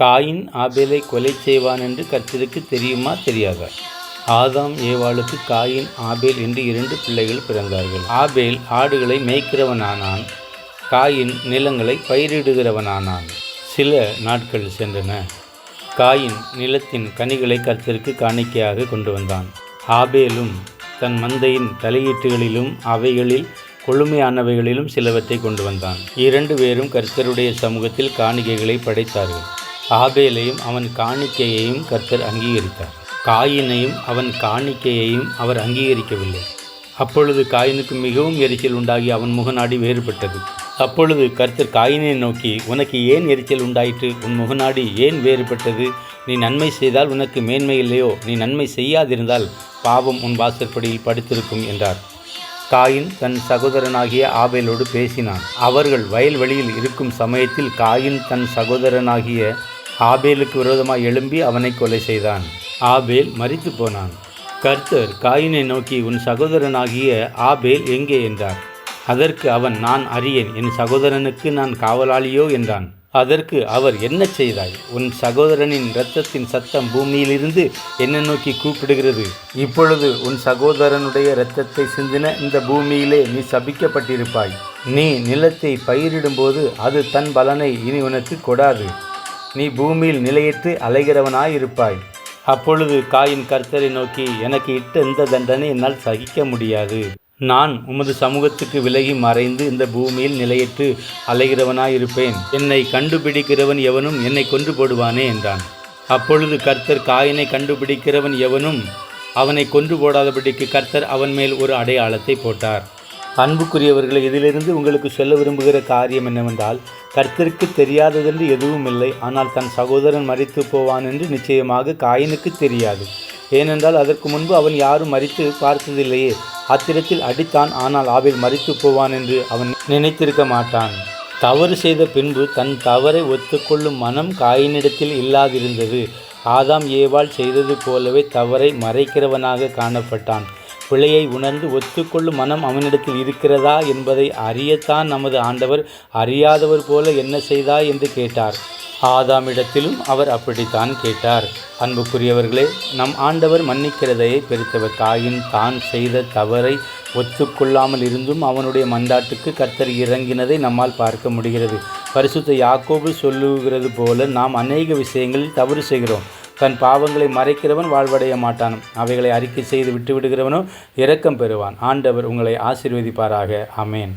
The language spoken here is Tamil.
காயின் ஆபேலை கொலை செய்வான் என்று கர்த்தருக்கு தெரியுமா தெரியாதா? ஆதாம் ஏவாளுக்கு காயின் ஆபேல் என்று இரண்டு பிள்ளைகள் பிறந்தார்கள். ஆபேல் ஆடுகளை மேய்க்கிறவனானான் காயின் நிலங்களை பயிரிடுகிறவனானான். சில நாட்கள் சென்றன. காயின் நிலத்தின் கனிகளை கர்த்தருக்கு காணிக்கையாக கொண்டு வந்தான். ஆபேலும் தன் மந்தையின் தலையீட்டுகளிலும் அவைகளில் கொழுமையானவைகளிலும் சிலவற்றை கொண்டு வந்தான். இரண்டு பேரும் கர்த்தருடைய சமூகத்தில் காணிக்கைகளை படைத்தார்கள். ஆபேலையும் அவன் காணிக்கையையும் கர்த்தர் அங்கீகரித்தார். காயினையும் அவன் காணிக்கையையும் அவர் அங்கீகரிக்கவில்லை. அப்பொழுது காயினுக்கு மிகவும் எரிச்சல் உண்டாகி அவன் முகநாடி வேறுபட்டது. அப்பொழுது கர்த்தர் காயினை நோக்கி உனக்கு ஏன் எரிச்சல் உண்டாயிற்று? உன் முகநாடி ஏன் வேறுபட்டது? நீ நன்மை செய்தால் உனக்கு மேன்மை இல்லையோ? நீ நன்மை செய்யாதிருந்தால் பாவம் உன் வாசற்படியில் படுத்திருக்கும் என்றார். காயின் தன் சகோதரனாகிய ஆபேலோடு பேசினான். அவர்கள் வயல்வெளியில் இருக்கும் சமயத்தில் காயின் தன் சகோதரனாகிய ஆபேலுக்கு விரோதமாக எழும்பி அவனை கொலை செய்தான். ஆபேல் மறித்து போனான். கர்த்தர் காயினை நோக்கி உன் சகோதரனாகிய ஆபேல் எங்கே? என்றார். அதற்கு அவன் நான் அறியேன் என் சகோதரனுக்கு நான் காவலாளியோ? என்றான். அதற்கு அவர் என்ன செய்தாய்? உன் சகோதரனின் இரத்தத்தின் சத்தம் பூமியிலிருந்து என்ன நோக்கி கூப்பிடுகிறது. இப்பொழுது உன் சகோதரனுடைய இரத்தத்தை சிந்தின இந்த பூமியிலே நீ சபிக்கப்பட்டிருப்பாய். நீ நிலத்தை பயிரிடும்போது அது தன் பலனை இனி உனக்கு கொடாது. நீ பூமியில் நிலையிட்டு அலைகிறவனாயிருப்பாய். அப்பொழுது காயின் கர்த்தரை நோக்கி எனக்கு இட்ட இந்த தண்டனை என்னால் சகிக்க முடியாது. நான் உமது சமூகத்துக்கு விலகி மறைந்து இந்த பூமியில் நிலையிட்டு அலைகிறவனாயிருப்பேன். என்னை கண்டுபிடிக்கிறவன் எவனும் என்னை கொன்று போடுவானே என்றான். அப்பொழுது கர்த்தர் காயினை கண்டுபிடிக்கிறவன் எவனும் அவனை கொன்று போடாதபடிக்கு கர்த்தர் அவன் மேல் ஒரு அடையாளத்தை போட்டார். அன்புக்குரியவர்களை இதிலிருந்து உங்களுக்கு சொல்ல விரும்புகிற காரியம் என்னவென்றால் கர்த்தருக்கு தெரியாததென்று எதுவும் இல்லை ஆனால் தன் சகோதரன் மறித்து போவான் என்று நிச்சயமாக காயினுக்கு தெரியாது. ஏனென்றால் அதற்கு முன்பு அவன் யாரும் மறித்து பார்த்ததில்லையே. அத்திரத்தில் அடித்தான் ஆனால் ஆவில் மறித்து போவான் என்று அவன் நினைத்திருக்க மாட்டான். தவறு செய்த பின்பு தன் தவறை ஒத்துக்கொள்ளும் மனம் காயினிடத்தில் இல்லாதிருந்தது. ஆதாம் ஏவாள் செய்தது போலவே தவறை மறைக்கிறவனாக காணப்பட்டான். பிழையை உணர்ந்து ஒத்துக்கொள்ளும் மனம் அவனிடத்தில் இருக்கிறதா என்பதை அறியத்தான் நமது ஆண்டவர் அறியாதவர் போல என்ன செய்தாய் என்று கேட்டார். ஆதாமிடத்திலும் அவர் அப்படித்தான் கேட்டார். அன்புக்குரியவர்களே நம் ஆண்டவர் மன்னிக்கிறதையை பெருத்தவர் தாயின் தான் செய்த தவறை ஒத்துக்கொள்ளாமல் இருந்தும் அவனுடைய மந்தாட்டுக்கு கர்த்தர் இறங்கினதை நம்மால் பார்க்க முடிகிறது. பரிசுத்த யாக்கோபு சொல்லுகிறது போல நாம் அநேக விஷயங்களில் தவறு செய்கிறோம். தன் பாவங்களை மறைக்கிறவன் வாழ்வடைய மாட்டான். அவைகளை அறிக்கை செய்து விட்டு விடுகிறவனோ இரக்கம் பெறுவான். ஆண்டவர் உங்களை ஆசீர்வதிப்பாராக. அமேன்